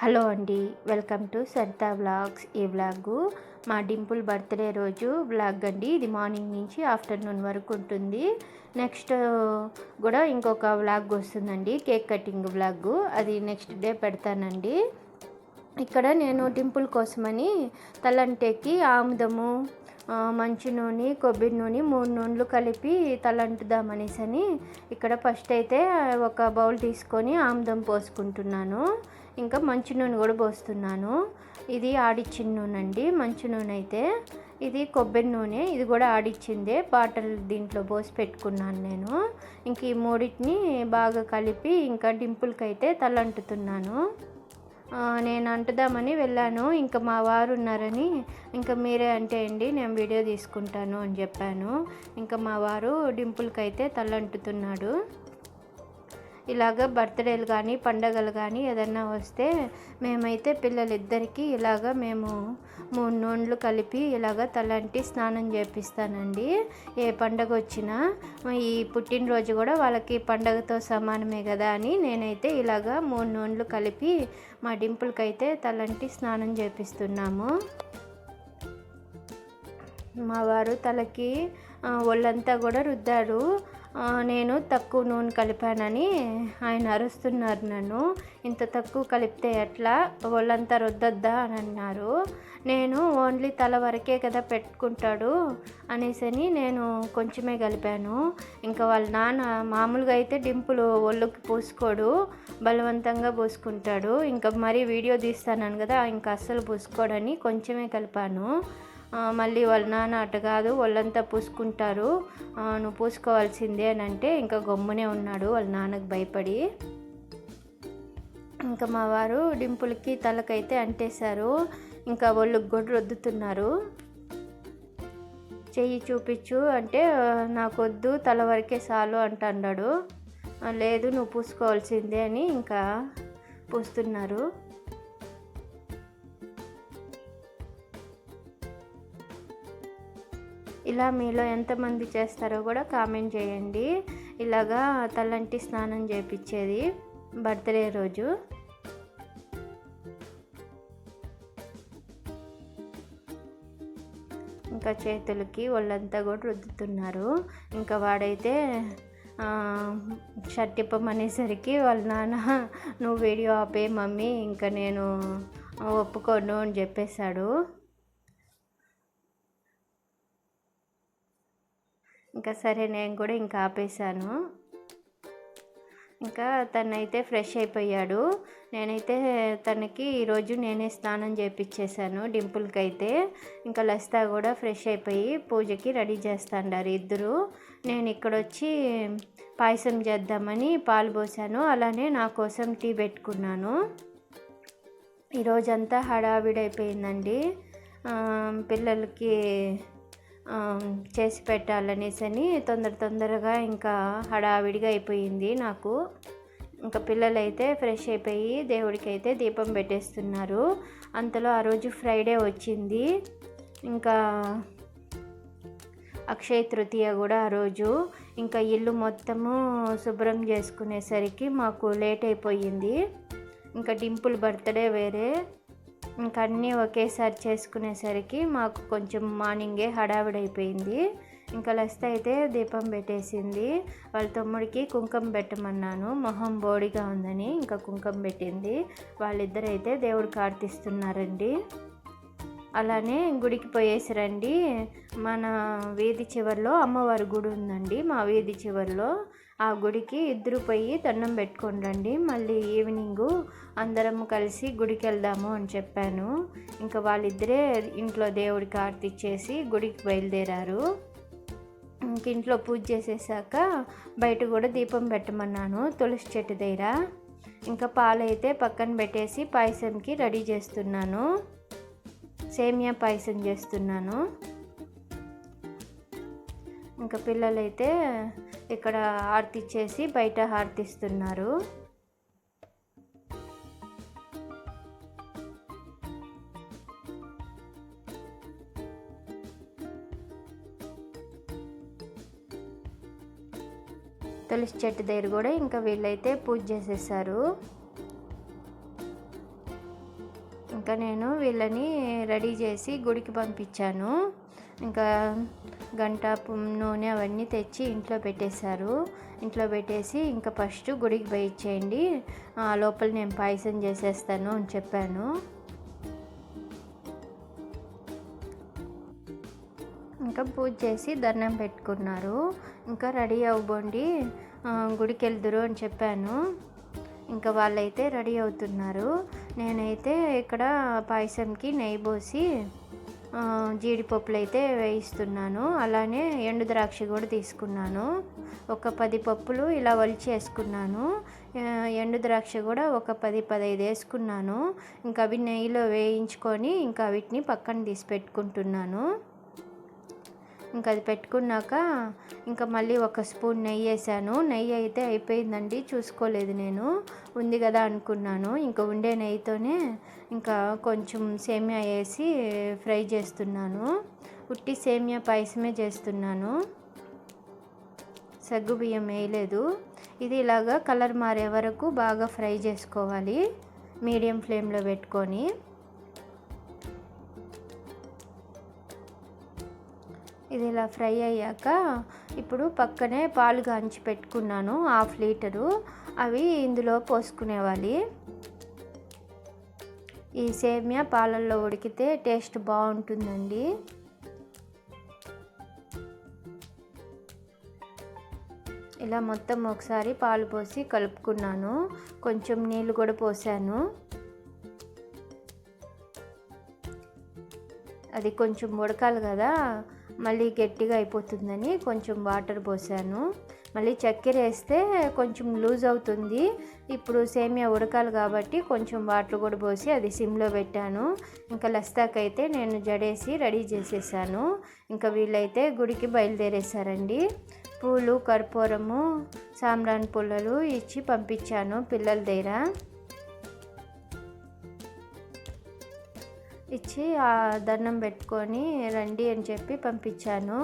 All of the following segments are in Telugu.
హలో అండి వెల్కమ్ టు సరితా వ్లాగ్స్. ఈ వ్లాగ్ మా డింపుల్ బర్త్డే రోజు వ్లాగ్ అండి. ఇది మార్నింగ్ నుంచి ఆఫ్టర్నూన్ వరకు ఉంటుంది. నెక్స్ట్ కూడా ఇంకొక వ్లాగ్ వస్తుందండి కేక్ కటింగ్ వ్లాగ్. అది నెక్స్ట్ డే పెడతానండి. ఇక్కడ నేను డింపుల్ కోసమని తలంటేకి ఆముదము మంచి నూనె కొబ్బరి నూనె మూడు నూనెలు కలిపి తలంటుదామనేసి అని ఇక్కడ ఫస్ట్ అయితే ఒక బౌల్ తీసుకొని ఆముదం పోసుకుంటున్నాను. ఇంకా మంచి నూనె కూడా పోస్తున్నాను. ఇది ఆడిచ్చిన నూనె అండి మంచి నూనె అయితే. ఇది కొబ్బరి నూనె ఇది కూడా ఆడిచ్చిందే. బాటిల్ దీంట్లో పోసి పెట్టుకున్నాను నేను. ఇంక ఈ మూడింటిని బాగా కలిపి ఇంకా డింపుల్కి అయితే తలంటుతున్నాను నేను అంటుదామని వెళ్ళాను. ఇంకా మా వారు ఉన్నారని ఇంకా మీరే అంటే అండి నేను వీడియో తీసుకుంటాను అని చెప్పాను. ఇంకా మా వారు డింపుల్కి అయితే తలంటుతున్నాడు. ఇలాగ బర్త్డేలు కానీ పండగలు కానీ ఏదన్నా వస్తే మేమైతే పిల్లలిద్దరికీ ఇలాగ మేము మూడు నూనెలు కలిపి ఇలాగ తలంటి స్నానం చేపిస్తానండి. ఏ పండగ వచ్చినా ఈ పుట్టినరోజు కూడా వాళ్ళకి పండగతో సమానమే కదా అని నేనైతే ఇలాగ మూడు నూనెలు కలిపి మా డింపుల్కి అయితే తలంటి స్నానం చేపిస్తున్నాము. మా వారు తలకి ఒళ్ళంతా కూడా రుద్దారు. నేను తక్కువ నూనె కలిపానని ఆయన అరుస్తున్నారు నన్ను. ఇంత తక్కువ కలిపితే ఎట్లా? ఒళ్ళంతా రుద్దొద్దా అని అన్నారు. నేను ఓన్లీ తల వరకే కదా పెట్టుకుంటాడు అనేసని నేను కొంచెమే కలిపాను. ఇంకా వాళ్ళ నాన్న మామూలుగా అయితే డింపులు ఒళ్ళుకి పూసుకోడు బలవంతంగా పూసుకుంటాడు. ఇంకా మరీ వీడియో తీస్తానని కదా ఇంకా అస్సలు పూసుకోడని కొంచెమే కలిపాను. మళ్ళీ వాళ్ళ నాన్న అట కాదు వాళ్ళంతా పూసుకుంటారు. నువ్వు పూసుకోవాల్సిందే అని అంటే ఇంకా గమ్మునే ఉన్నాడు వాళ్ళ నాన్నకు భయపడి. ఇంకా మా వారు డింపుల్కి తలకైతే అంటేశారు. ఇంకా వాళ్ళు కూడా రుద్దుతున్నారు. చెయ్యి చూపించు అంటే నాకు నాకొద్దు తల వరకే చాలు అంటున్నాడు లేదు నువ్వు పూసుకోవాల్సిందే అని ఇంకా పూస్తున్నారు. ఇలా మీలో ఎంతమంది చేస్తారో కూడా కామెంట్ చేయండి. ఇలాగా తలంటి స్నానం చేపించేది బర్త్డే రోజు. ఇంకా చేతులకి వాళ్ళంతా కూడా రుద్దుతున్నారు. ఇంకా వాడైతే షర్ట్ ఇప్పమనేసరికి వాళ్ళ నాన్న నువ్వు వీడియో ఆపే మమ్మీ ఇంకా నేను ఒప్పుకోను అని చెప్పేశాడు. ఇంకా సరే నేను కూడా ఇంకా ఆపేశాను. ఇంకా తనైతే ఫ్రెష్ అయిపోయాడు. నేనైతే తనకి ఈరోజు నేనే స్నానం చేపించేశాను డింపుల్కి అయితే ఇంకా లస్తా కూడా ఫ్రెష్ అయిపోయి పూజకి రెడీ చేస్తాండారు ఇద్దరు. నేను ఇక్కడ వచ్చి పాయసం చేద్దామని పాలు పోసాను అలానే నా కోసం టీ పెట్టుకున్నాను. ఈరోజంతా హడావిడైపోయిందండి. పిల్లలకి చేసి పెట్టాలనేసి అని తొందర తొందరగా ఇంకా హడావిడిగా అయిపోయింది నాకు. ఇంకా పిల్లలైతే ఫ్రెష్ అయిపోయి దేవుడికి అయితే దీపం పెట్టేస్తున్నారు. అంతలో ఆ రోజు ఫ్రైడే వచ్చింది. ఇంకా అక్షయ తృతీయ కూడా ఆ రోజు. ఇంకా ఇల్లు మొత్తము శుభ్రం చేసుకునేసరికి మాకు లేట్ అయిపోయింది. ఇంకా డింపుల్ బర్త్డే వేరే. ఇంకా అన్నీ ఒకేసారి చేసుకునేసరికి మాకు కొంచెం మార్నింగే హడావిడైపోయింది. ఇంకా లస్త అయితే దీపం పెట్టేసింది. వాళ్ళ తమ్ముడికి కుంకుమ పెట్టమన్నాను. మొహం బోడిగా ఉందని ఇంకా కుంకుమ పెట్టింది. వాళ్ళిద్దరైతే దేవుడికి ఆర్తిస్తున్నారండి అలానే గుడికి పోయేసి రండి. మన వీధి చివరిలో అమ్మవారి గుడి ఉందండి. మా వీధి చివరిలో ఆ గుడికి ఇద్దరు పోయి దండం పెట్టుకొని రండి. మళ్ళీ ఈవినింగు అందరం కలిసి గుడికి వెళ్దాము అని చెప్పాను. ఇంకా వాళ్ళిద్దరే ఇంట్లో దేవుడికి ఆర్తి ఇచ్చేసి గుడికి బయలుదేరారు. ఇంక ఇంట్లో పూజ చేసేసాక బయట కూడా దీపం పెట్టమన్నాను తులసి చెట్టు దగ్గర. ఇంకా పాలైతే పక్కన పెట్టేసి పాయసంకి రెడీ చేస్తున్నాను. సేమియా పాయసం చేస్తున్నాను. ఇంకా పిల్లలైతే ఇక్కడ హారతిచ్చేసి బయట హారతిస్తున్నారు. తులసి చెట్టు దగ్గర కూడా ఇంకా వీళ్ళైతే పూజ చేసేసారు. ఇంకా నేను వీళ్ళని రెడీ చేసి గుడికి పంపించాను. ఇంకా గంట నూనె అవన్నీ తెచ్చి ఇంట్లో పెట్టేశారు. ఇంట్లో పెట్టేసి ఇంకా ఫస్ట్ గుడికి పోయి ఇచ్చేయండి. లోపల నేను పాయసం చేసేస్తాను అని చెప్పాను. ఇంకా పూజ చేసి దండం పెట్టుకున్నారు. ఇంకా రెడీ అవ్వండి. గుడికి వెళ్దురు అని చెప్పాను. ఇంకా వాళ్ళైతే రెడీ అవుతున్నారు. నేనైతే ఇక్కడ పాయసంకి నెయ్యి పోసి జీడిపప్పులు అయితే వేయిస్తున్నాను. అలానే ఎండు ద్రాక్ష కూడా తీసుకున్నాను. ఒక పది పప్పులు ఇలా వలిచి వేసుకున్నాను ఎండు ద్రాక్ష కూడా ఒక పది పదహైదు వేసుకున్నాను. ఇంకా అవి నెయ్యిలో వేయించుకొని ఇంకా వీటిని పక్కన తీసి పెట్టుకుంటున్నాను. ఇంకా అది పెట్టుకున్నాక ఇంకా మళ్ళీ ఒక స్పూన్ నెయ్యి వేసాను. నెయ్యి అయితే అయిపోయిందండి. చూసుకోలేదు నేను. ఉంది కదా అనుకున్నాను. ఇంకా ఉండే నెయ్యితోనే ఇంకా కొంచెం సేమియా వేసి ఫ్రై చేస్తున్నాను. ఉట్టి సేమియా పాయసమే చేస్తున్నాను. సగ్గు బియ్యం వేయలేదు. ఇది ఇలాగా కలర్ మారే వరకు బాగా ఫ్రై చేసుకోవాలి. మీడియం ఫ్లేమ్లో పెట్టుకొని. ఇది ఇలా ఫ్రై అయ్యాక ఇప్పుడు పక్కనే పాలు కాంచి పెట్టుకున్నాను హాఫ్ లీటరు. అవి ఇందులో పోసుకునేవాలి. ఈ సేమియా పాలల్లో ఉడికితే టేస్ట్ బాగుంటుందండి. ఇలా మొత్తం ఒకసారి పాలు పోసి కలుపుకున్నాను. కొంచెం నీళ్ళు కూడా పోసాను. అది కొంచెం ఉడకాలి కదా మళ్ళీ గట్టిగా అయిపోతుందని కొంచెం వాటర్ పోసాను. మళ్ళీ చక్కెర వేస్తే కొంచెం లూజ్ అవుతుంది. ఇప్పుడు సేమియా ఉడకాలి కాబట్టి కొంచెం వాటర్ కూడా పోసి అది సిమ్లో పెట్టాను. ఇంకా లస్తాకైతే నేను జడేసి రెడీ చేసేసాను. ఇంకా వీళ్ళైతే గుడికి బయలుదేరేశారండి. పూలు కర్పూరము సాంబ్రాన్ పుల్లలు ఇచ్చి పంపించాను పిల్లల దగ్గర. ఇచ్చి ఆ దండం పెట్టుకొని రండి అని చెప్పి పంపించాను.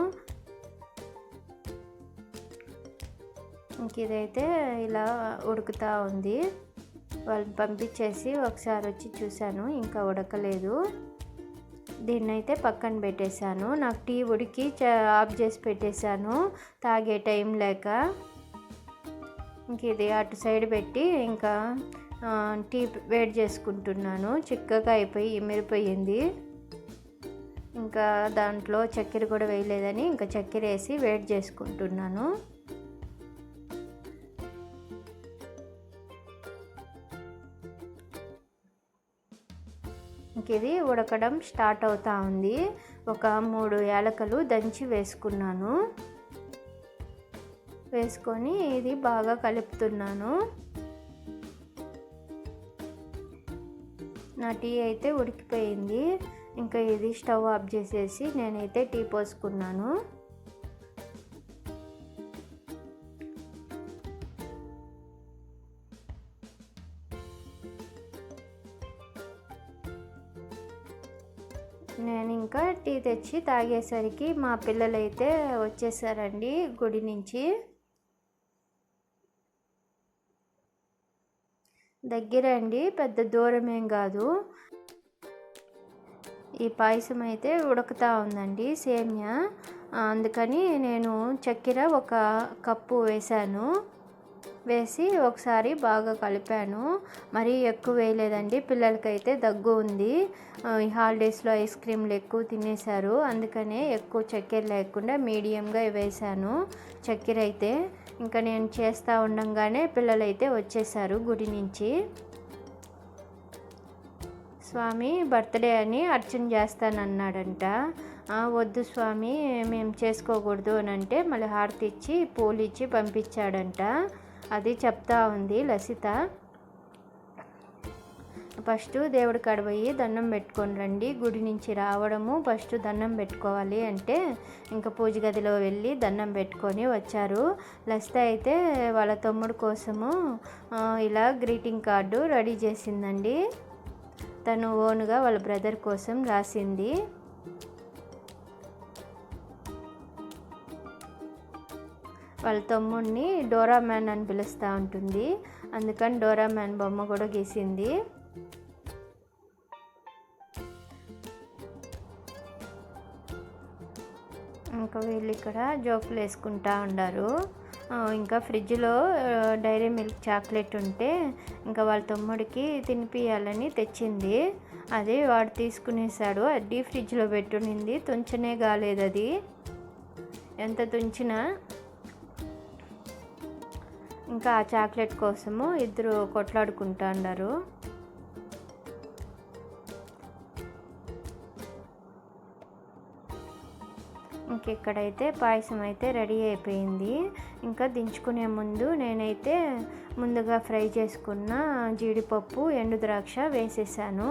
ఇంక ఇదైతే ఇలా ఉడుకుతూ ఉంది. వాళ్ళని పంపించేసి ఒకసారి వచ్చి చూశాను ఇంకా ఉడకలేదు. దీన్నైతే పక్కన పెట్టేశాను. నాకు టీ ఉడికి ఆఫ్ చేసి పెట్టేశాను. తాగే టైం లేక ఇంక ఇది అటు సైడ్ పెట్టి ఇంకా టీ వేడి చేసుకుంటున్నాను. చిక్కగా అయిపోయి ఇమిరిపోయింది. ఇంకా దాంట్లో చక్కెర కూడా వేయలేదని ఇంకా చక్కెర వేసి వేడి చేసుకుంటున్నాను. ఇంక ఇది ఉడకడం స్టార్ట్ అవుతా ఉంది. ఒక మూడు యాలకలు దంచి వేసుకున్నాను. వేసుకొని ఇది బాగా కలుపుతున్నాను. నా టీ అయితే ఉడికిపోయింది. ఇంకా ఇది స్టవ్ ఆఫ్ చేసేసి నేనైతే టీ పోసుకున్నాను. తెచ్చి తాగేసరికి మా పిల్లలైతే వచ్చేసారండి గుడి నుంచి. దగ్గర అండి పెద్ద దూరం ఏం కాదు. ఈ పాయసం అయితే ఉడుకుతూ ఉందండి సేమ్యా. అందుకని నేను చక్కెర ఒక కప్పు వేశాను. వేసి ఒకసారి బాగా కలిపాను. మరీ ఎక్కువ వేయలేదండి. పిల్లలకైతే దగ్గు ఉంది. ఈ హాలిడేస్లో ఐస్ క్రీమ్లు ఎక్కువ తినేశారు. అందుకనే ఎక్కువ చక్కెర లేకుండా మీడియంగా వేశాను. చక్కెర అయితే ఇంకా నేను చేస్తూ ఉండంగానే పిల్లలైతే వచ్చేసారు గుడి నుంచి. స్వామి బర్త్డే అని అర్చన చేస్తానన్నాడంట. వద్దు స్వామి మేము చేసుకోకూడదు అని అంటే మళ్ళీ హారతి ఇచ్చి పూలు ఇచ్చి పంపించాడంట. అది చెప్తా ఉంది లసిత. ఫస్ట్ దేవుడి కడబోయి దండం పెట్టుకొని రండి. గుడి నుంచి రావడము ఫస్ట్ దండం పెట్టుకోవాలి అంటే ఇంకా పూజ గదిలో వెళ్ళి దండం పెట్టుకొని వచ్చారు. లస్త అయితే వాళ్ళ తమ్ముడు కోసము ఇలా గ్రీటింగ్ కార్డు రెడీ చేసిందండి. తను ఓన్గా వాళ్ళ బ్రదర్ కోసం రాసింది. వాళ్ళ తమ్ముడిని డోరామ్యాన్ అని పిలుస్తూ ఉంటుంది. అందుకని డోరామ్యాన్ బొమ్మ కూడా గీసింది. ఇంకా వీళ్ళు ఇక్కడ జోకులు వేసుకుంటా ఉన్నారు. ఇంకా ఫ్రిడ్జ్లో డైరీ మిల్క్ చాక్లెట్ ఉంటే ఇంకా వాళ్ళ తమ్ముడికి తినిపియాలని తెచ్చింది. అది వాడు తీసుకునేసాడు అది డీ ఫ్రిడ్జ్లో పెట్టునింది. తుంచనే కాలేదు అది. ఎంత తుంచినా ఇంకా ఆ చాక్లెట్ కోసము ఇద్దరు కొట్లాడుకుంటా ఇంకెక్కడైతే పాయసం అయితే రెడీ అయిపోయింది. ఇంకా దించుకునే ముందు నేనైతే ముందుగా ఫ్రై చేసుకున్న జీడిపప్పు ఎండు ద్రాక్ష వేసేసాను.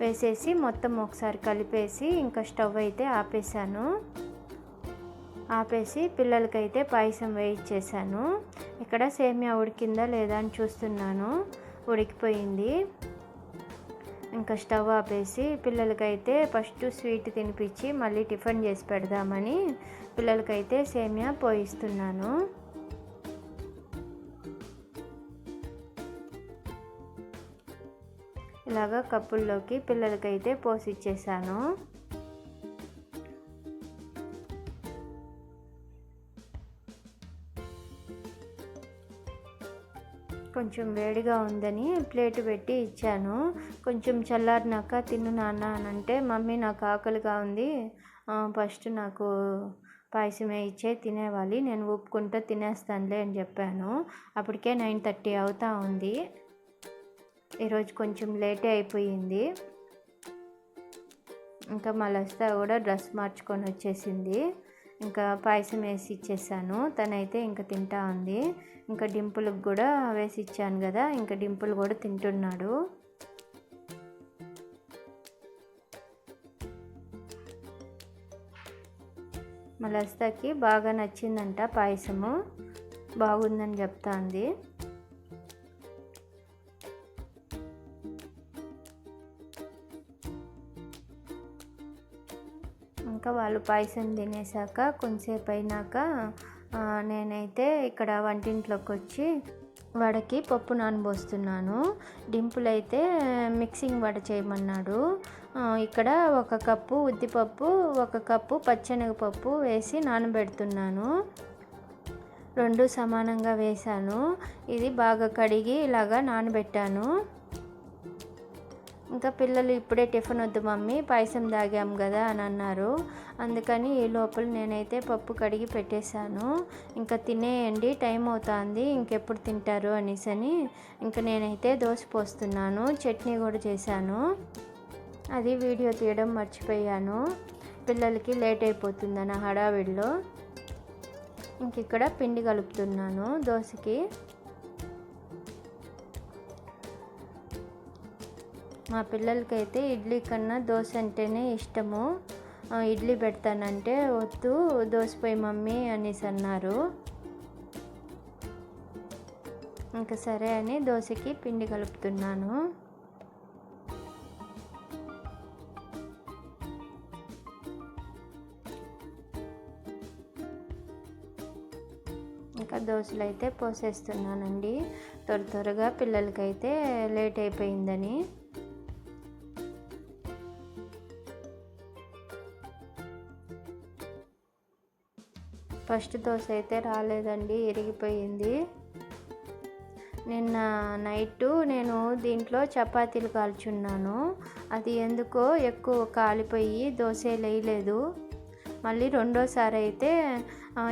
వేసేసి మొత్తం ఒకసారి కలిపేసి ఇంకా స్టవ్ అయితే ఆపేసాను. ఆపేసి పిల్లలకైతే పాయసం వేయించేసాను ఇక్కడ సేమియా ఉడికిందా లేదా అని చూస్తున్నాను. ఉడికిపోయింది. ఇంకా స్టవ్ ఆపేసి పిల్లలకైతే ఫస్ట్ స్వీట్ తినిపించి మళ్ళీ టిఫిన్ చేసి పెడదామని పిల్లలకైతే సేమియా పోయిస్తున్నాను. ఇలాగా కప్పుల్లోకి పిల్లలకైతే పోసిచ్చేసాను. కొంచెం వేడిగా ఉందని ప్లేట్ పెట్టి ఇచ్చాను. కొంచెం చల్లారినాక తిను నాన్న అని అంటే మమ్మీ నాకు ఆకలిగా ఉంది. ఫస్ట్ నాకు పాయసమే ఇచ్చే తినేవాలి. నేను ఒప్పుకుంటూ తినేస్తానులే అని చెప్పాను. అప్పటికే నైన్ థర్టీ అవుతా ఉంది. ఈరోజు కొంచెం లేటే అయిపోయింది. ఇంకా మలస్తా కూడా డ్రెస్ మార్చుకొని వచ్చేసింది. ఇంకా పాయసం వేసి ఇచ్చేసాను. తనైతే ఇంకా తింటా ఉంది. ఇంకా డింపుల్కి కూడా వేసి ఇచ్చాను కదా ఇంకా డింపుల్ కూడా తింటున్నాడు. మలస్తాకి బాగా నచ్చిందంట పాయసము. బాగుందని చెప్తా ఉంది వాళ్ళు పాయసం తినేసాక కొంతసేపు అయినాక నేనైతే ఇక్కడ వంటింట్లోకి వచ్చి వడకి పప్పు నానబోస్తున్నాను. డింపుల్ అయితే మిక్సింగ్ వడ చేయమన్నాడు. ఇక్కడ ఒక కప్పు ఉద్దిపప్పు ఒక కప్పు పచ్చెనగపప్పు వేసి నానబెడుతున్నాను. రెండు సమానంగా వేశాను. ఇది బాగా కడిగి ఇలాగా నానబెట్టాను. ఇంకా పిల్లలు ఇప్పుడే టిఫిన్ వద్దు మమ్మీ పాయసం తాగాం కదా అని అన్నారు. అందుకని ఈ లోపల నేనైతే పప్పు కడిగి పెట్టేశాను. ఇంకా తినేయండి టైం అవుతుంది ఇంకెప్పుడు తింటారు అనేసి అని ఇంకా నేనైతే దోశ పోస్తున్నాను చట్నీ కూడా చేశాను. అది వీడియో తీయడం మర్చిపోయాను. పిల్లలకి లేట్ అయిపోతుందని హడావిడిలో. ఇంక ఇక్కడ పిండి కలుపుతున్నాను దోశకి. మా పిల్లలకైతే ఇడ్లీ కన్నా దోశ అంటేనే ఇష్టము. ఇడ్లీ పెడతానంటే వద్దు దోశ పోయి మమ్మీ అనేసి అన్నారు. ఇంకా సరే అని దోశకి పిండి కలుపుతున్నాను. ఇంకా దోశలు అయితే పోసేస్తున్నానండి. త్వర త్వరగా పిల్లలకైతే లేట్ అయిపోయిందని. ఫస్ట్ దోశ అయితే రాలేదండి ఇరిగిపోయింది. నిన్న నైట్ నేను దీంట్లో చపాతీలు కాల్చున్నాను. అది ఎందుకో ఎక్కువ కాలిపోయి దోశ లేయలేదు. మళ్ళీ రెండోసారి అయితే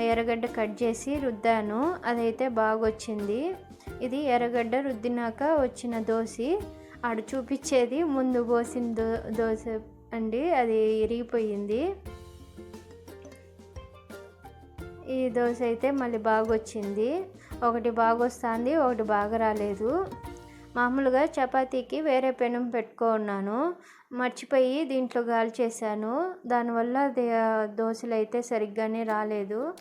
ఎర్రగడ్డ కట్ చేసి రుద్దాను. అదైతే బాగా వచ్చింది ఇది ఎర్రగడ్డ రుద్దినాక వచ్చిన దోశ. ఆడు చూపించేది ముందు పోసిన దో దోశ అండి అది ఇరిగిపోయింది. ఈ దోశ అయితే మళ్ళీ బాగా వచ్చింది ఒకటి బాగా వస్తుంది ఒకటి బాగా రాలేదు మామూలుగా చపాతీకి వేరే పెనం పెట్టుకో ఉన్నాను మర్చిపోయి దీంట్లో గాలి చేశాను. దానివల్ల అది దోశలు అయితే సరిగ్గానే రాలేదు.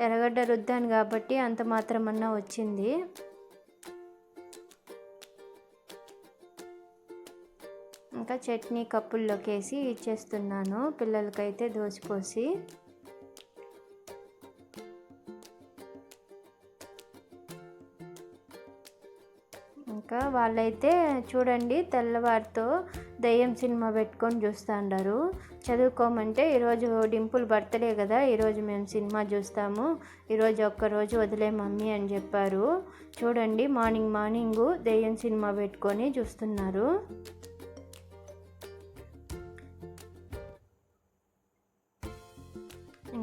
ఎర్రగడ్డ రుద్దాను కాబట్టి అంత మాత్రమన్నా వచ్చింది. ఇంకా చట్నీ కప్పుల్లోకి వేసి ఇచ్చేస్తున్నాను. పిల్లలకైతే దోశ పోసి. వాళ్ళైతే చూడండి తెల్లవారితో దయ్యం సినిమా పెట్టుకొని చూస్తుంటారు చదువుకోమంటే ఈరోజు డింపుల్ బర్త్డే కదా ఈరోజు మేము సినిమా చూస్తాము ఈరోజు ఒక్కరోజు వదిలే మమ్మీ అని చెప్పారు. చూడండి మార్నింగ్ మార్నింగ్ దెయ్యం సినిమా పెట్టుకొని చూస్తున్నారు.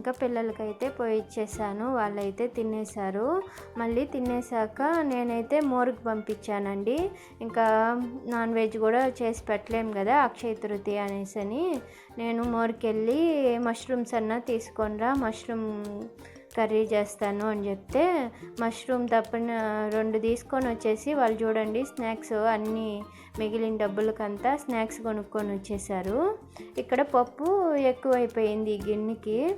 ఇంకా పిల్లలకైతే పోయి ఇచ్చేసాను. వాళ్ళైతే తినేశారు. మళ్ళీ తినేసాక నేనైతే మోరుకు పంపించానండి. ఇంకా నాన్ వెజ్ కూడా చేసి పెట్టలేము కదా అక్షయ తృతీయ అనేసి అని. నేను మోరుకెళ్ళి మష్రూమ్స్ అన్నా తీసుకొనిరా మష్రూమ్ కర్రీ చేస్తాను అని చెప్తే మష్రూమ్ తప్పన రెండు తీసుకొని వచ్చేసి వాళ్ళు చూడండి స్నాక్స్ అన్నీ మిగిలిన డబ్బులకంతా స్నాక్స్ కొనుక్కొని వచ్చేసారు. ఇక్కడ పప్పు ఎక్కువైపోయింది గిన్నెకి.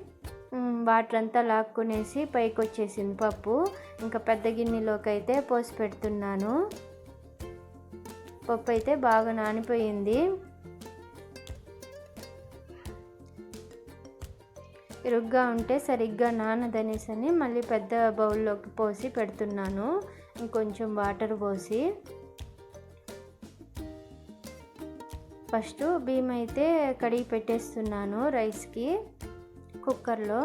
వాటర్ అంతా లాక్కునేసి పైకి వచ్చేసింది పప్పు. ఇంకా పెద్ద గిన్నెలోకి అయితే పోసి పెడుతున్నాను. పప్పు అయితే బాగా నానిపోయింది. ఇరుగ్గా ఉంటే సరిగ్గా నానదనేసి అని మళ్ళీ పెద్ద బౌల్లోకి పోసి పెడుతున్నాను. ఇంకొంచెం వాటర్ పోసి. ఫస్ట్ బియ్యం అయితే కడిగి పెట్టేస్తున్నాను రైస్కి. కుక్కర్లో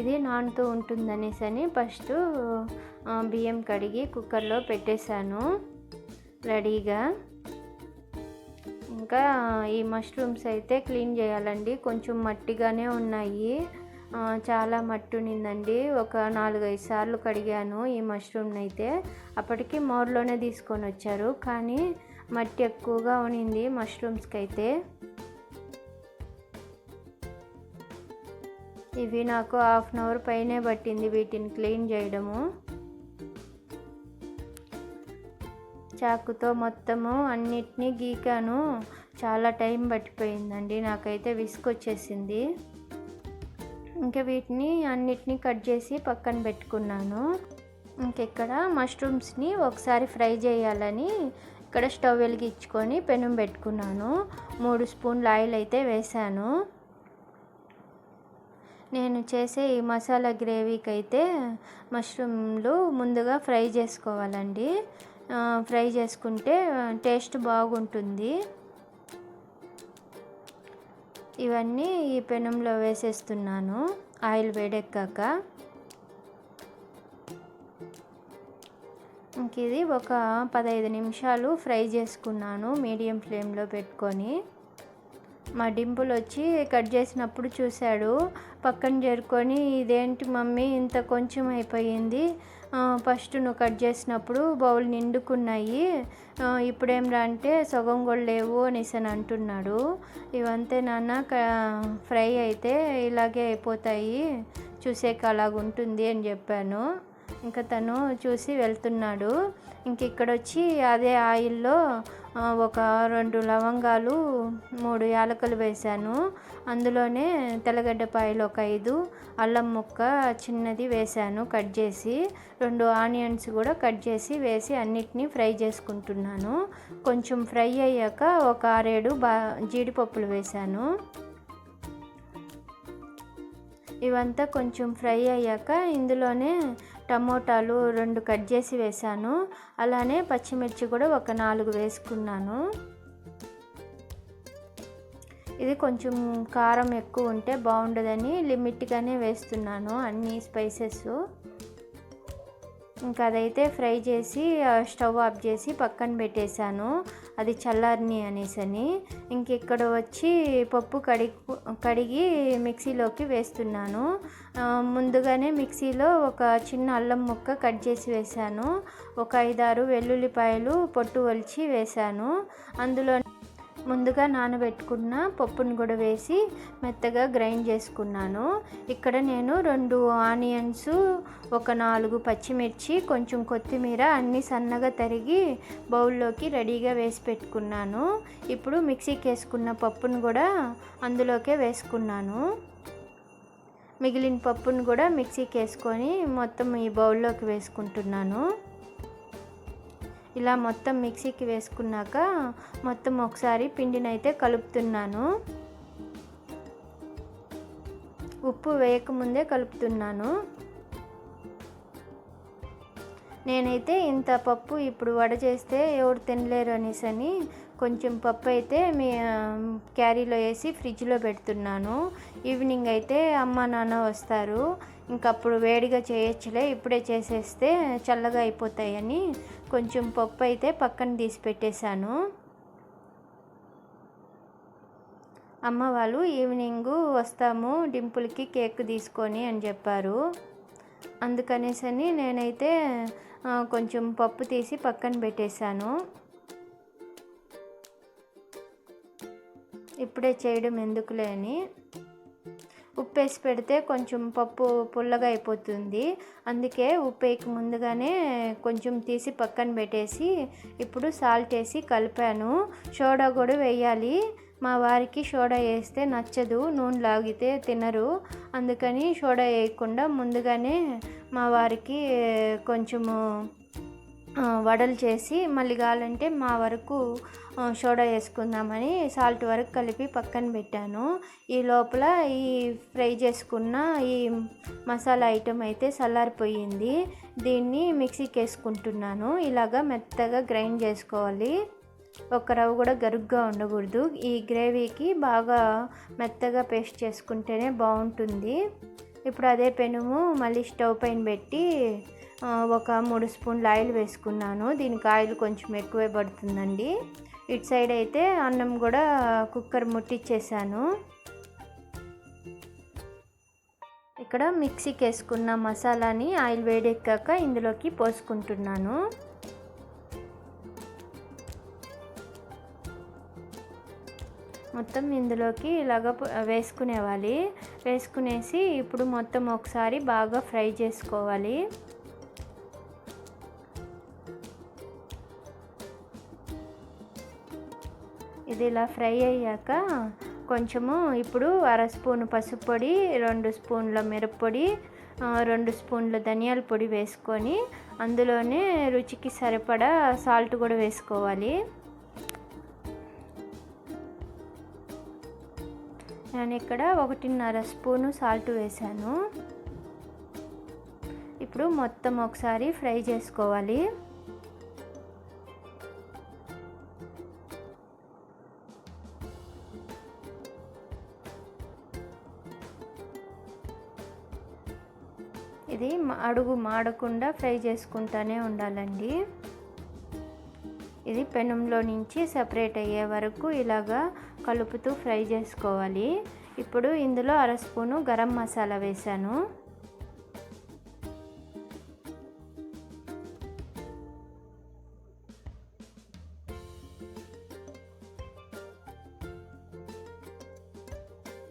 ఇది నానుతూ ఉంటుందనేసి అని ఫస్ట్ బియ్యం కడిగి కుక్కర్లో పెట్టేశాను రెడీగా. ఇంకా ఈ మష్రూమ్స్ అయితే క్లీన్ చేయాలండి. కొంచెం మట్టిగానే ఉన్నాయి. చాలా మట్టి ఉన్నిందండి. ఒక నాలుగైదు సార్లు కడిగాను ఈ మష్రూమ్ని అయితే అప్పటికి మోర్లోనే తీసుకొని వచ్చారు కానీ మట్టి ఎక్కువగా ఉనింది మష్రూమ్స్కి అయితే ఇవి నాకు హాఫ్ అన్ అవర్ పైనే పట్టింది వీటిని క్లీన్ చేయడము. చాకుతో మొత్తము అన్నిటినీ గీకాను. చాలా టైం పట్టిపోయిందండి. నాకైతే విసుకొచ్చేసింది ఇంకా వీటిని అన్నిటినీ కట్ చేసి పక్కన పెట్టుకున్నాను. ఇంకెక్కడ మష్రూమ్స్ని ఒకసారి ఫ్రై చేయాలని ఇక్కడ స్టవ్ వెలిగించుకొని పెనం పెట్టుకున్నాను. మూడు స్పూన్ల ఆయిల్ అయితే వేసాను. నేను చేసే ఈ మసాలా గ్రేవీకి అయితే మష్రూమ్లు ముందుగా ఫ్రై చేసుకోవాలండి. ఫ్రై చేసుకుంటే టేస్ట్ బాగుంటుంది. ఇవన్నీ ఈ పెనంలో వేసేస్తున్నాను. ఆయిల్ వేడెక్కాక. ఇంక ఇది ఒక పదహైదు నిమిషాలు ఫ్రై చేసుకున్నాను మీడియం ఫ్లేమ్లో పెట్టుకొని. మా డింపుల్ వచ్చి కట్ చేసినప్పుడు చూశాడు పక్కన చేరుకొని ఇదేంటి మమ్మీ ఇంత కొంచెం అయిపోయింది. ఫస్ట్ నువ్వు కట్ చేసినప్పుడు బౌల్ నిండుకున్నాయి. ఇప్పుడేం రా అంటే సగం కూడా లేవు అనేసి అని అంటున్నాడు. ఇవంతే నాన్న ఫ్రై అయితే ఇలాగే అయిపోతాయి. చూసేకి అలాగుంటుంది అని చెప్పాను. ఇంకా తను చూసి వెళ్తున్నాడు. ఇంక ఇక్కడ వచ్చి అదే ఆయిల్లో ఒక రెండు లవంగాలు మూడు యాలకులు వేశాను. అందులోనే తెల్లగడ్డపాయలు ఒక ఐదు అల్లం ముక్క చిన్నది వేశాను కట్ చేసి రెండు ఆనియన్స్ కూడా కట్ చేసి వేసి అన్నిటినీ ఫ్రై చేసుకుంటున్నాను. కొంచెం ఫ్రై అయ్యాక ఒక ఆరేడు బా జీడిపప్పులు వేశాను. ఇవంతా కొంచెం ఫ్రై అయ్యాక ఇందులోనే టమోటాలు రెండు కట్ చేసి వేసాను అలానే పచ్చిమిర్చి కూడా ఒక నాలుగు వేసుకున్నాను. ఇది కొంచెం కారం ఎక్కువ ఉంటే బాగుండదని లిమిట్గానే వేస్తున్నాను అన్ని స్పైసెస్ ఇంకా అదైతే ఫ్రై చేసి స్టవ్ ఆఫ్ చేసి పక్కన పెట్టేశాను. అది చల్లారిని అనేసని ఇంక ఇక్కడ వచ్చి పప్పు కడిగి కడిగి మిక్సీలోకి వేస్తున్నాను. ముందుగానే మిక్సీలో ఒక చిన్న అల్లం ముక్క కట్ చేసి వేశాను. ఒక ఐదారు వెల్లుల్లిపాయలు పొట్టు ఒలిచి వేశాను. అందులో ముందుగా నానబెట్టుకున్న పప్పును కూడా వేసి మెత్తగా గ్రైండ్ చేసుకున్నాను. ఇక్కడ నేను రెండు ఆనియన్స్ ఒక నాలుగు పచ్చిమిర్చి కొంచెం కొత్తిమీర అన్నీ సన్నగా తరిగి బౌల్లోకి రెడీగా వేసి పెట్టుకున్నాను. ఇప్పుడు మిక్సీకి వేసుకున్న పప్పును కూడా అందులోకే వేసుకున్నాను. మిగిలిన పప్పును కూడా మిక్సీకి వేసుకొని మొత్తం ఈ బౌల్లోకి వేసుకుంటున్నాను. ఇలా మొత్తం మిక్సీకి వేసుకున్నాక మొత్తం ఒకసారి పిండిని అయితే కలుపుతున్నాను. ఉప్పు వేయకముందే కలుపుతున్నాను. నేనైతే ఇంత పప్పు ఇప్పుడు వడ చేస్తే ఎవరు తినలేరు అనేసి అని కొంచెం పప్పు అయితే మీ క్యారీలో వేసి ఫ్రిడ్జ్లో పెడుతున్నాను. ఈవినింగ్ అయితే అమ్మ నాన్న వస్తారు. ఇంకప్పుడు వేడిగా చేయొచ్చులే ఇప్పుడే చేసేస్తే చల్లగా అయిపోతాయని కొంచెం పప్పు అయితే పక్కన తీసి పెట్టేశాను. అమ్మ వాళ్ళు ఈవినింగ్ వస్తాము డింపుల్కి కేక్ తీసుకొని అని చెప్పారు. అందుకనేసని నేనైతే కొంచెం పప్పు తీసి పక్కన పెట్టేశాను. ఇప్పుడే చేయడం ఎందుకులే అని. ఉప్పు వేసి పెడితే కొంచెం పప్పు పుల్లగా అయిపోతుంది. అందుకే ఉప్పు వేయక ముందుగానే కొంచెం తీసి పక్కన పెట్టేసి ఇప్పుడు సాల్ట్ వేసి కలిపాను. సోడా కూడా వేయాలి. మా వారికి సోడా వేస్తే నచ్చదు నూనె లాగితే తినరు. అందుకని సోడా వేయకుండా ముందుగానే మా వారికి కొంచెము వడలు చేసి మళ్ళీ కావాలంటే మా వరకు సోడా వేసుకుందామని సాల్ట్ వరకు కలిపి పక్కన పెట్టాను. ఈ లోపల ఈ ఫ్రై చేసుకున్న ఈ మసాలా ఐటెం అయితే చల్లారిపోయింది దీన్ని మిక్సీకి వేసుకుంటున్నాను. ఇలాగా మెత్తగా గ్రైండ్ చేసుకోవాలి. ఒక రవ్వ కూడా గరుగ్గా ఉండకూడదు. ఈ గ్రేవీకి బాగా మెత్తగా పేస్ట్ చేసుకుంటేనే బాగుంటుంది. ఇప్పుడు అదే పెనుము మళ్ళీ స్టవ్ పైన పెట్టి ఒక మూడు స్పూన్లు ఆయిల్ వేసుకున్నాను. దీనికి ఆయిల్ కొంచెం ఎక్కువే పడుతుందండి. ఇటు సైడ్ అయితే అన్నం కూడా కుక్కర్ ముట్టించేసాను ఇక్కడ మిక్సీకి వేసుకున్న మసాలాని ఆయిల్ వేడెక్కాక ఇందులోకి పోసుకుంటున్నాను. మొత్తం ఇందులోకి ఇలాగ వేసుకునేవాలి. వేసుకునేసి ఇప్పుడు మొత్తం ఒకసారి బాగా ఫ్రై చేసుకోవాలి. ఇది ఇలా ఫ్రై అయ్యాక కొంచెము ఇప్పుడు అర స్పూన్ పసుపు పొడి రెండు స్పూన్ల మిరప్పొడి రెండు స్పూన్ల ధనియాల పొడి వేసుకొని అందులోనే రుచికి సరిపడా సాల్ట్ కూడా వేసుకోవాలి. నేను ఇక్కడ ఒకటిన్నర స్పూను సాల్ట్ వేసాను. ఇప్పుడు మొత్తం ఒకసారి ఫ్రై చేసుకోవాలి. ఇది అడుగు మాడకుండా ఫ్రై చేసుకుంటూనే ఉండాలండి. ఇది పెనంలో నుంచి సపరేట్ అయ్యే వరకు ఇలాగా కలుపుతూ ఫ్రై చేసుకోవాలి. ఇప్పుడు ఇందులో అర స్పూను గరం మసాలా వేసాను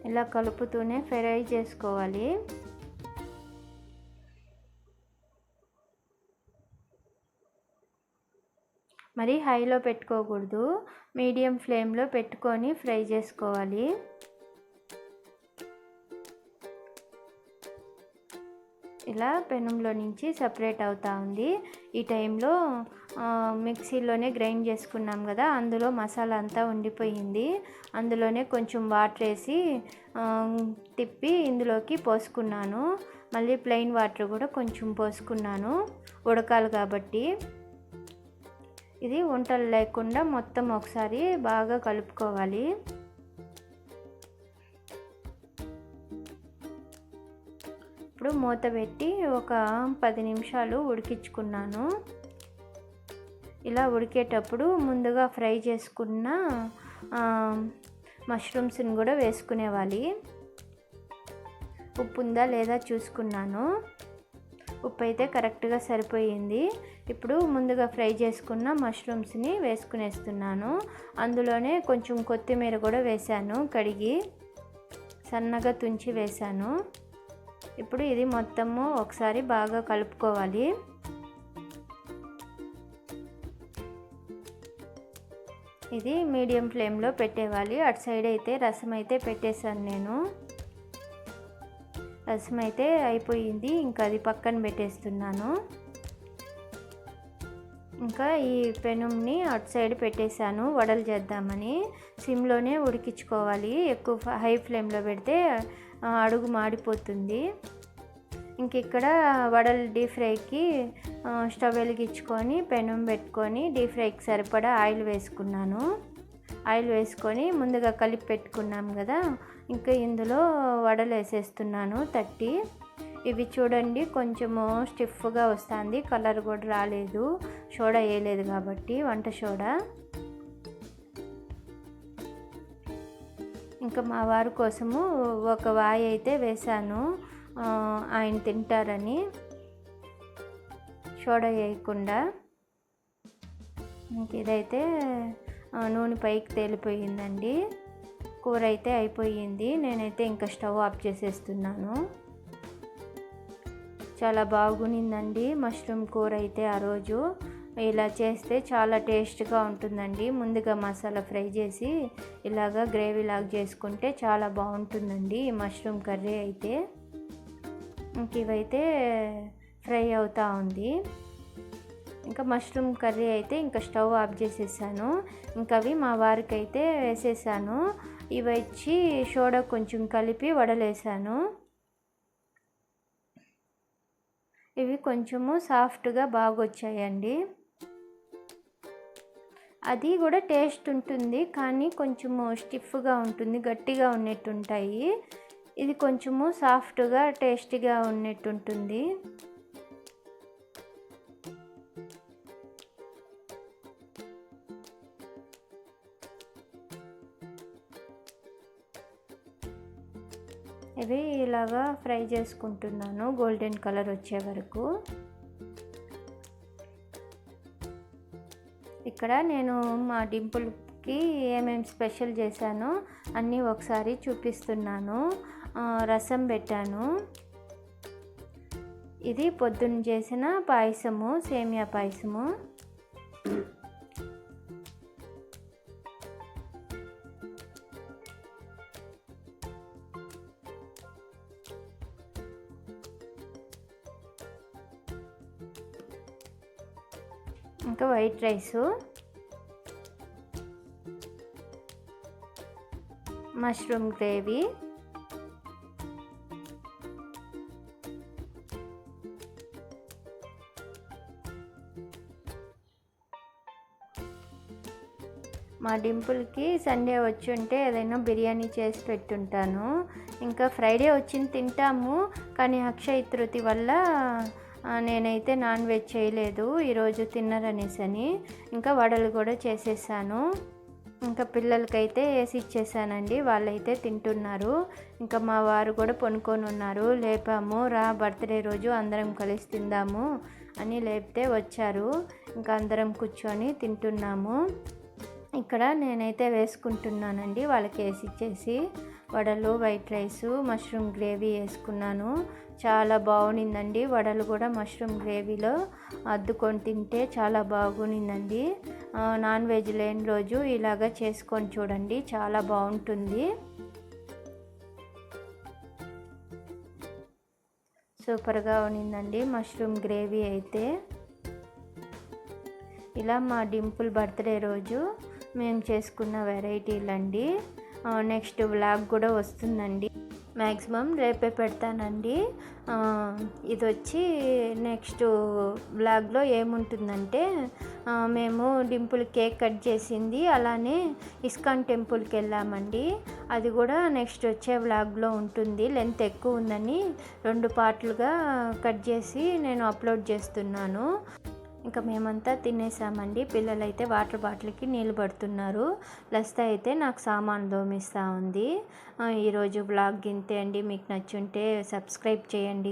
ఇలా కలుపుతూనే ఫ్రై చేసుకోవాలి. మరి హైలో పెట్టుకోకూడదు. మీడియం ఫ్లేమ్లో పెట్టుకొని ఫ్రై చేసుకోవాలి. ఇలా పెనంలో నుంచి సపరేట్ అవుతూ ఉంది. ఈ టైంలో మిక్సీలోనే గ్రైండ్ చేసుకున్నాం కదా అందులో మసాలా అంతా ఉండిపోయింది. అందులోనే కొంచెం వాటర్ వేసి తిప్పి ఇందులోకి పోసుకున్నాను. మళ్ళీ ప్లెయిన్ వాటర్ కూడా కొంచెం పోసుకున్నాను. ఉడకాలి కాబట్టి. ఇది వంటలు లేకుండా మొత్తం ఒకసారి బాగా కలుపుకోవాలి. ఇప్పుడు మూత పెట్టి ఒక పది నిమిషాలు ఉడికించుకున్నాను. ఇలా ఉడికేటప్పుడు ముందుగా ఫ్రై చేసుకున్న మష్రూమ్స్ని కూడా వేసుకునేవాలి. ఉప్పు ఉందా లేదా చూసుకున్నాను. ఉప్పు అయితే కరెక్ట్గా సరిపోయింది. ఇప్పుడు ముందుగా ఫ్రై చేసుకున్న మష్రూమ్స్ని వేసుకునేస్తున్నాను. అందులోనే కొంచెం కొత్తిమీర కూడా వేశాను కడిగి సన్నగా తుంచి వేశాను. ఇప్పుడు ఇది మొత్తము ఒకసారి బాగా కలుపుకోవాలి. ఇది మీడియం ఫ్లేమ్లో పెట్టేవాలి. అటు సైడ్ అయితే రసం అయితే పెట్టేశాను నేను. రసం అయితే అయిపోయింది. ఇంకా అది పక్కన పెట్టేస్తున్నాను. ఇంకా ఈ పెనుంని అటు సైడ్ పెట్టేశాను. వడలు చేద్దామని సిమ్లోనే ఉడికించుకోవాలి. ఎక్కువ హై ఫ్లేమ్లో పెడితే అడుగు మాడిపోతుంది. ఇంక ఇక్కడ వడలు డీప్ ఫ్రైకి స్టవ్ వెలిగించుకొని పెనం పెట్టుకొని డీప్ ఫ్రైకి సరిపడా ఆయిల్ వేసుకున్నాను. ఆయిల్ వేసుకొని ముందుగా కలిపి పెట్టుకున్నాం కదా ఇంకా ఇందులో వడలు వేసేస్తున్నాను తట్టి. ఇవి చూడండి కొంచెము స్టిఫ్గా వస్తుంది కలర్ కూడా రాలేదు. సోడా వేయలేదు కాబట్టి వంట సోడా. ఇంకా మా వారి కోసము ఒక వాయి అయితే వేశాను. ఆయన తింటారని. సోడా వేయకుండా. ఇంక ఇదైతే నూనె పైకి తేలిపోయిందండి. కూర అయితే అయిపోయింది. నేనైతే ఇంకా స్టవ్ ఆఫ్ చేసేస్తున్నాను. చాలా బాగునిందండి మష్రూమ్ కూర అయితే ఆ రోజు. ఇలా చేస్తే చాలా టేస్ట్గా ఉంటుందండి. ముందుగా మసాలా ఫ్రై చేసి ఇలాగా గ్రేవీ లాగా చేసుకుంటే చాలా బాగుంటుందండి ఈ మష్రూమ్ కర్రీ అయితే. ఇంక ఇవైతే ఫ్రై అవుతూ ఉంది. ఇంకా మష్రూమ్ కర్రీ అయితే ఇంకా స్టవ్ ఆఫ్ చేసేసాను. ఇంకా అవి మా వారికి అయితే వేసేసాను. ఇవి వచ్చి సోడా కొంచెం కలిపి వడలేసాను. ఇవి కొంచెము సాఫ్ట్గా బాగా వచ్చాయండి అది కూడా టేస్ట్ ఉంటుంది కానీ కొంచెము స్టిఫ్గా ఉంటుంది గట్టిగా ఉన్నట్టుంటాయి. ఇది కొంచెము సాఫ్ట్గా టేస్టీగా ఉన్నట్టుంటుంది. ఉంటుంది ఇలాగా ఫ్రై చేసుకుంటున్నాను. గోల్డెన్ కలర్ వచ్చే వరకు. ఇక్కడ నేను మా డింపుల్కి ఏమేమి స్పెషల్ చేశానో అన్నీ ఒకసారి చూపిస్తున్నాను. రసం పెట్టాను. ఇది పొద్దున్న చేసిన పాయసము సేమియా పాయసము. వైట్ రైసు మష్రూమ్ గ్రేవీ మా డింపుల్కి సండే వచ్చి ఉంటే ఏదైనా బిర్యానీ చేసి పెట్టుంటాను. ఇంకా ఫ్రైడే వచ్చింది తింటాము కానీ అక్షయ తృతి వల్ల నేనైతే నాన్ వెజ్ చేయలేదు. ఈరోజు తిన్నరనేసని ఇంకా వడలు కూడా చేసేసాను. ఇంకా పిల్లలకైతే వేసి ఇచ్చేసానండి. వాళ్ళైతే తింటున్నారు. ఇంకా మా వారు కూడా పొనుకొని ఉన్నారు. లేపాము. రా బర్త్డే రోజు అందరం కలిసి తిందాము అని లేపితే వచ్చారు. ఇంకా అందరం కూర్చొని తింటున్నాము. ఇక్కడ నేనైతే వేసుకుంటున్నానండి. వాళ్ళకి వేసి ఇచ్చేసి వడలు వైట్ రైసు మష్రూమ్ గ్రేవీ వేసుకున్నాను. చాలా బాగునిందండి. వడలు కూడా మష్రూమ్ గ్రేవీలో అద్దుకొని తింటే చాలా బాగునిందండి. నాన్ వెజ్ లేని రోజు ఇలాగ చేసుకొని చూడండి. చాలా బాగుంటుంది. సూపర్గా ఉన్నిందండి మష్రూమ్ గ్రేవీ అయితే. ఇలా మా డింపుల్ బర్త్డే రోజు మేము చేసుకున్న వెరైటీలండి. నెక్స్ట్ వ్లాగ్ కూడా వస్తుందండి. మ్యాక్సిమం రేపే పెడతానండి. ఇది వచ్చి నెక్స్ట్ వ్లాగ్లో ఏముంటుందంటే మేము డింపుల్ కేక్ కట్ చేసింది అలానే ఇస్కాన్ టెంపుల్కి వెళ్ళామండి అది కూడా నెక్స్ట్ వచ్చే వ్లాగ్లో ఉంటుంది. లెంత్ ఎక్కువ ఉందని రెండు పార్ట్లుగా కట్ చేసి నేను అప్లోడ్ చేస్తున్నాను. ఇంకా మేమంతా తినేసామండి. పిల్లలైతే వాటర్ బాటిల్కి నీళ్ళు పడుతున్నారు. లస్త అయితే నాకు సామాన్ దోమిస్తూ ఉంది. ఈరోజు బ్లాగ్ గింతే అండి. మీకు నచ్చుంటే సబ్స్క్రైబ్ చేయండి.